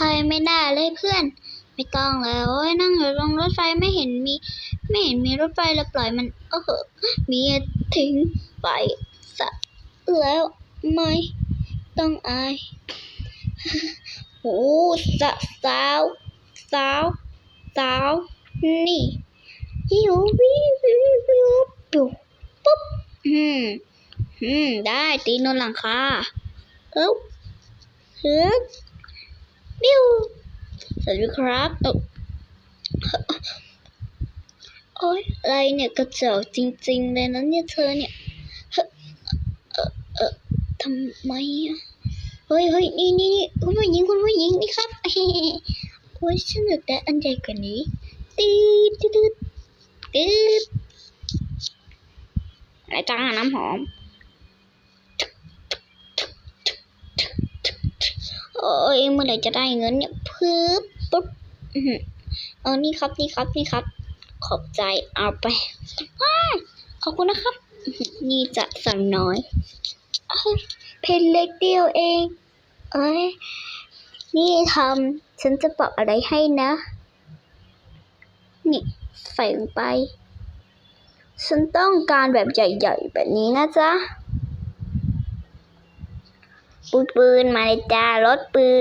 ใครไม่ได้เลยเพื่อน ไม่ต้องแล้วโอ้ยนั่งอยู่ตรงรถไฟไม่เห็นมี ไม่เห็นมีรถไฟแล้วปล่อยมันเออมีทิ้งไปซะแล้วไม่ต้องอายโอ้สะสาวสาวสาวนี่ฮิววิววิววิวปุ๊บปุ๊บอืมอืมได้ตีนนหลังคาเอ้าฮึ วัสดีครับเอ้าโอ๊ยอะไรเนี่ยกระจอกจริง ๆ เลยนะเนี่ยเธอเนี่ยเออเออทำไมอะเฮ้ยเฮ้ยนี่นี่นี่คุณผู้หญิงคุณผู้หญิงนี่ครับโอ้ยฉันอยากได้อันใหญ่กว่านี้ตีดตืดตืดตืดอะไรจ้าน้ำหอม โอ้ยเมื่อไหร่จะได้เงินเนี่ยปึ๊บปุ๊บอื้ออนี่ครับนี่ครับนี่ครับ ขอบใจเอาไปว้าขอบคุณนะครับ นี่จะสั่งน้อยเพนเล็กเดียวเอง เอ้ยนี่ทำฉันจะบอกอะไรให้นะ นี่ใส่ลงไป ฉันต้องการแบบใหญ่ๆ แบบนี้นะจ๊ะ ปืนปืนมาเลยจ้ารถปืน